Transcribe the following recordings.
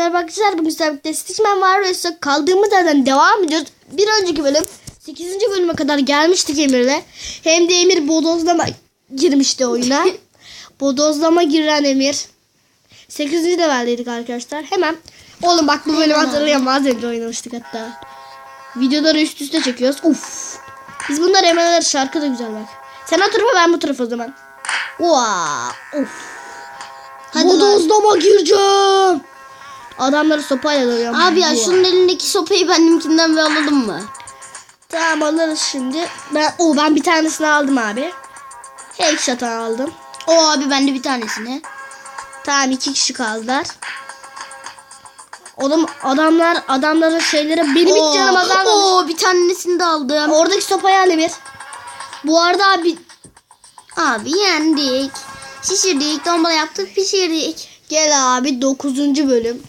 Merhaba arkadaşlar bugün sizlerle birlikte Stitchman size kaldığımız yerden devam ediyoruz. Bir önceki bölüm 8. bölüme kadar gelmiştik Emir'le. Hem de Emir bodozlama girmişti oyuna. bodozlama giren Emir. 8. leveldeydik arkadaşlar. Hemen oğlum bak bu bölümü hatırlıyorum az önce oynamıştık hatta. Videoları üst üste çekiyoruz. Uf. Biz bunları hemen alırız. şarkı da güzel bak. Sen o tarafa ben bu tarafa o zaman. Vaa. Uf. Hadi lan. Bodozlama gireceğim. Adamları sopayla dövüyorum. Abi ya şunun elindeki sopayı benimkinden bir alalım mı? Tamam alırız şimdi. Ben o ben bir tanesini aldım abi. Headshot aldım. O abi bende bir tanesini. Tamam iki kişi kaldılar. Oğlum adamlar adamların şeyleri benim hiç canım azalmamış. Oo bir tanesini de aldım. Oradaki sopayı al Emir. Bu arada abi Abi yendik. Şişirdik, tombala yaptık, pişirdik. gel abi 9. bölüm.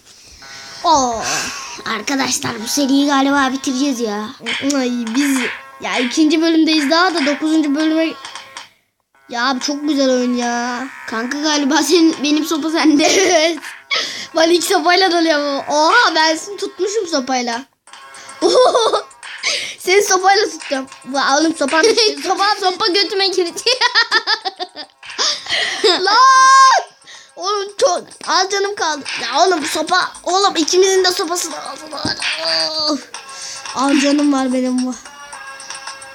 Oo. Arkadaşlar bu seriyi galiba bitireceğiz ya. Ay biz ya ikinci bölümdeyiz daha da 9. bölüme ya abi çok güzel oyun ya. Kanka galiba senin benim sopa sende. Evet. Ben ilk sopayla dalıyorum. Oha ben seni tutmuşum sopayla. Seni sopayla tuttum. Oğlum sopam düştü. Sopam sopa götüme girdi. Lan! Oğlum çok az canım kaldı. Ya oğlum sopa. Oğlum ikimizin de sopasını aldılar. Of. Az canım var benim bu.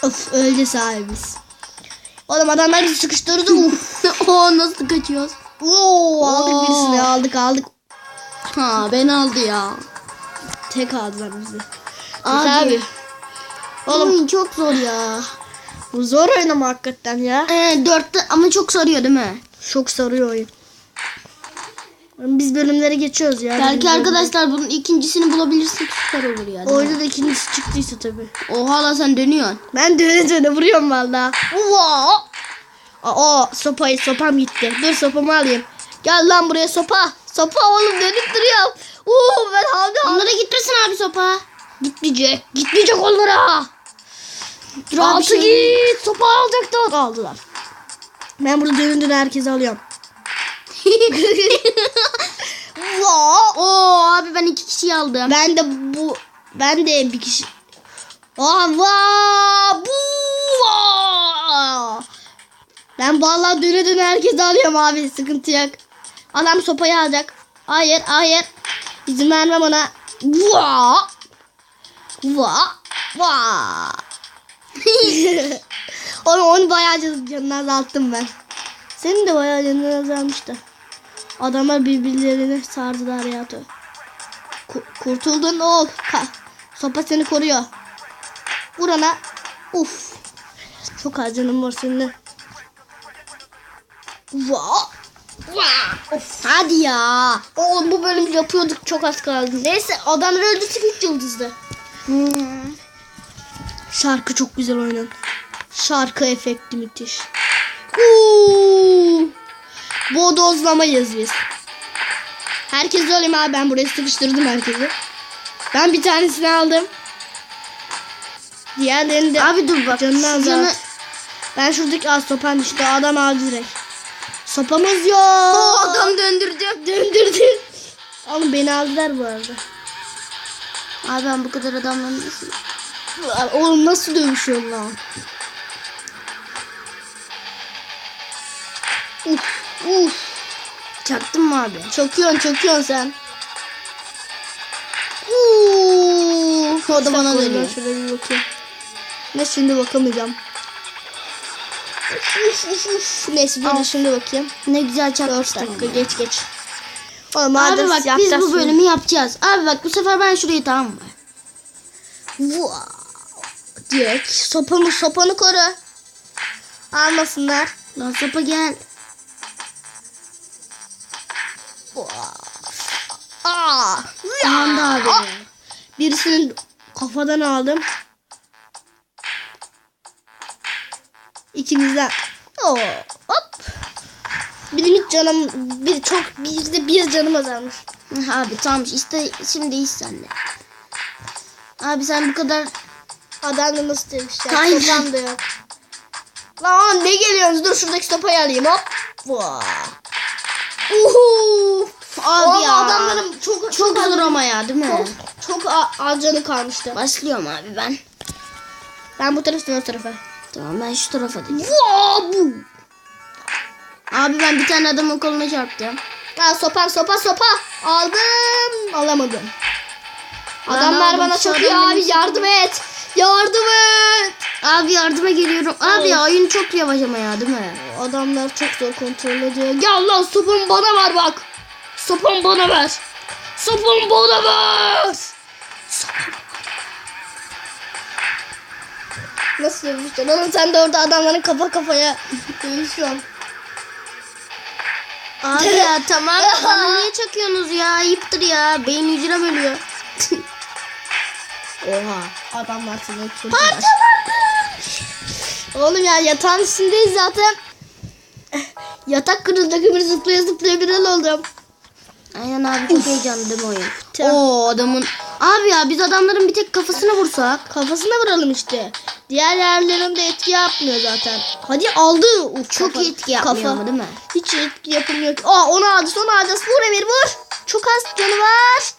Of öldü sahibiz. Oğlum adamlar bizi sıkıştırdı. Oo nasıl kaçıyoruz? Oo, aldık birisini aldık aldık. Ha ben aldı ya. Tek aldılar bizi. Abi. Abi. Oğlum Oğlum çok zor ya. bu zor oyun ama hakikaten ya. Ee, dörtte ama çok sarıyor değil mi? Çok sarıyor oyun. Biz bölümleri geçiyoruz ya. Belki arkadaşlar bunun ikincisini bulabilirsek süper olur ya. bölümleri. değil mi? Oyunda da ikincisi çıktıysa tabii. Oha la sen dönüyorsun. Ben döne döne vuruyorum valla. Uva! Aa sopayı sopam gitti. Dur sopamı alayım. Gel lan buraya sopa. Sopa oğlum dönüp duruyorum. Uuu ben havda Onlara gitmesin abi sopa. Gitmeyecek. Gitmeyecek onlara. Dur Altı şey- git. Sopa alacaktı. Aldılar. Ben burada dönün döne herkesi alıyorum. Vaa! Oo abi ben iki kişiyi aldım. Ben de bu ben de bir kişi. Aa vaa! Bu! Ben vallahi döne döne herkesi alıyorum abi. Sıkıntı yok. Adam sopayı alacak. Hayır, hayır. İzin vermem ona. Vaa! Vaa! Vaa! onu, onu bayağı can- canını azalttım ben. Senin de bayağı canını azalmıştı. Adamlar birbirlerini sardılar ya. Ku- kurtuldun ol. Ha, sopa seni koruyor. Vur ona. Uf. Çok az canım var seninle. Vaa. Vaa. Of. Hadi ya. Oğlum bu bölüm yapıyorduk çok az kaldı. Neyse adamlar öldürsek üç yıldızdı. Hmm. Şarkı çok güzel oynan. Şarkı efekti müthiş. Uuu. Bodozlamayız biz. Herkes öyle mi abi? Ben buraya sıkıştırdım herkesi. Ben bir tanesini aldım. Diğerlerini de Abi dur bak. azalt. canı- Ben şuradaki az sopan işte adam aldı direkt. Sopamız yok. Oo, adam döndürdü. döndürdü. Oğlum beni aldılar bu arada. Abi ben bu kadar adamla nasıl? Oğlum nasıl dövüşüyorsun lan? Uf, uf. Çaktın mı abi? Çöküyorsun, çöküyorsun sen. Uuu. O da bana dönüyor. Şöyle bir bakayım. Ne şimdi bakamayacağım. Uf, uf, uf, uf. Neyse dur şimdi bakayım. Ne güzel 4 çakmışlar. dakika geç geç. Oğlum Abi bak biz bu bölümü yapacağız. Abi bak bu sefer ben şurayı tamam mı? Wow. Direkt sopanı sopanı koru. Almasınlar. Lan sopa gel. Aa. Da abi. Birisinin kafadan aldım. İkinizden. Oo. Hop. Benim hiç canım bir çok bir de bir canım azalmış. Abi tamam işte şimdi iş sende. Abi sen bu kadar Adamla nasıl demişler? Aynen. Sopam da yok. Lan ne geliyorsunuz? Dur şuradaki sopayı alayım hop. Vaa. Uhu. Abi Oğlum ya. adamların çok Çok zor ama ya değil mi? Çok, çok az canı kalmıştı. Başlıyorum abi ben. Ben bu taraftan o tarafa. Tamam ben şu tarafa. Vaa bu. Abi ben bir tane adamın koluna çarptım. Ha sopa sopa sopa. Aldım. Alamadım. Adamlar aldım, bana çok iyi abi yardım et. Yardım et. Abi yardıma geliyorum. Abi ya oyun çok yavaş ama ya değil mi? Adamlar çok zor kontrol ediyor. Gel lan sopamı bana ver bak. Sopamı bana ver. Sopamı bana ver. Nasıl dövüştün? Oğlum sen de orada adamların kafa kafaya dövüşüyorsun. Abi ya tamam. Bana niye çakıyorsunuz ya? Ayıptır ya. Beyin hücrem ölüyor. Oha. Adamlar seni öldürdüler. Oğlum ya yatağın üstündeyiz zaten. Yatak kırılacak ömür zıplaya zıplaya bir oldum. Aynen abi çok heyecanlı değil mi oyun? Oo adamın. Abi ya biz adamların bir tek kafasına vursak. Kafasına vuralım işte. Diğer yerlerinde etki yapmıyor zaten. Hadi aldı. Uf, Çok kafa- etki yapmıyor kafa. ama değil mi? Hiç etki yapılmıyor ki. Aa onu aldı onu aldı. Vur Emir vur. Çok az canı var.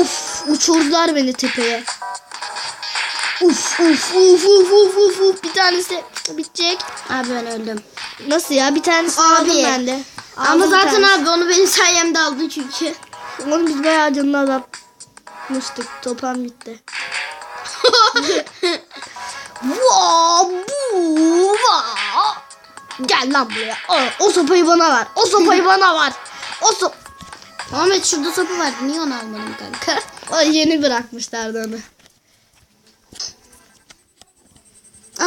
Uf uçurdular beni tepeye. Uf uf uf uf uf uf uf. Bir tanesi bitecek. Abi ben öldüm. Nasıl ya bir tanesi Abi. ben de. Zaten abi onu benim sayemde aldı çünkü. Oğlum biz bayağı canını azaltmıştık. Toplam gitti. Gel lan buraya. O, o sopayı bana ver. O sopayı bana ver. O sop... Ahmet şurada sopu vardı. Niye onu almadın kanka? O yeni bırakmışlardı onu.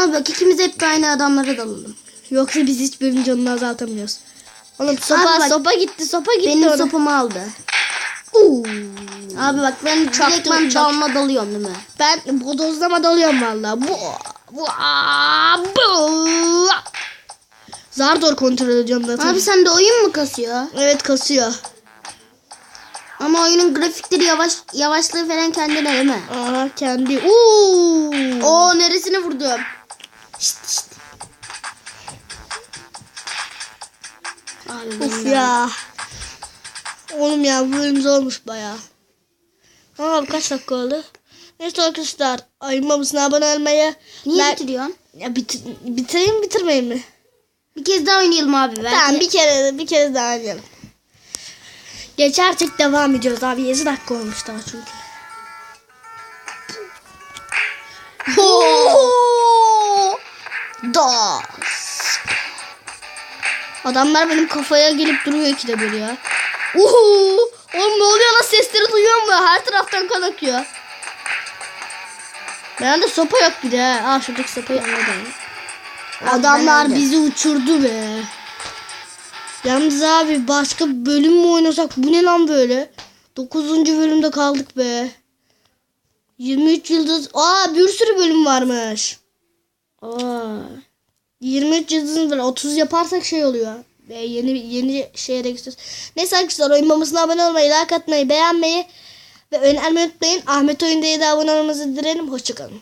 Abi bak ikimiz hep aynı adamlara dalalım. Yoksa biz hiçbirinin canını azaltamıyoruz. Oğlum sopa Abi bak- sopa gitti sopa gitti Benim ona. sopumu aldı. Oo. Abi bak ben direkt ben dalma dalıyorum değil mi? Ben bodozlama dalıyorum valla. Bu, bu, bu. Zar zor kontrol ediyorum zaten. Abi sende oyun mu kasıyor? Evet kasıyor. Ama oyunun grafikleri yavaş yavaşlığı falan kendine değil mi? Aa kendi. Oo. Oo neresine vurdum? Şşt şşt. Benim ya. Oğlum ya bu bölüm zormuş baya. Aa kaç dakika oldu? Neyse arkadaşlar ayırmamışsın abone olmayı. Niye like- bitiriyorsun? Ya bitir, bitireyim bitirmeyeyim mi? Bir kez daha oynayalım abi. Belki... Tamam bir kere bir kere daha oynayalım. Geçersek devam ediyoruz abi. 7 dakika olmuş daha çünkü. Da. Adamlar benim kafaya gelip duruyor ikide bir ya. Uhu! Oğlum ne oluyor lan sesleri duyuyor mu? Her taraftan kan akıyor. Bende sopa yok bir de. Aa şuradaki sopayı anladım. Adamlar ben bizi uçurdu be. Yalnız abi başka bölüm mü oynasak? Bu ne lan böyle? 9. bölümde kaldık be. 23 yıldız. Aa bir sürü bölüm varmış. Aa. 23 yıldızın var. 30 yaparsak şey oluyor. Ve yeni yeni şeye registriyoruz. Neyse arkadaşlar oyun abone olmayı, like atmayı, beğenmeyi ve önermeyi unutmayın. Ahmet Oyunda'ya da abone olmanızı dilerim. Hoşçakalın.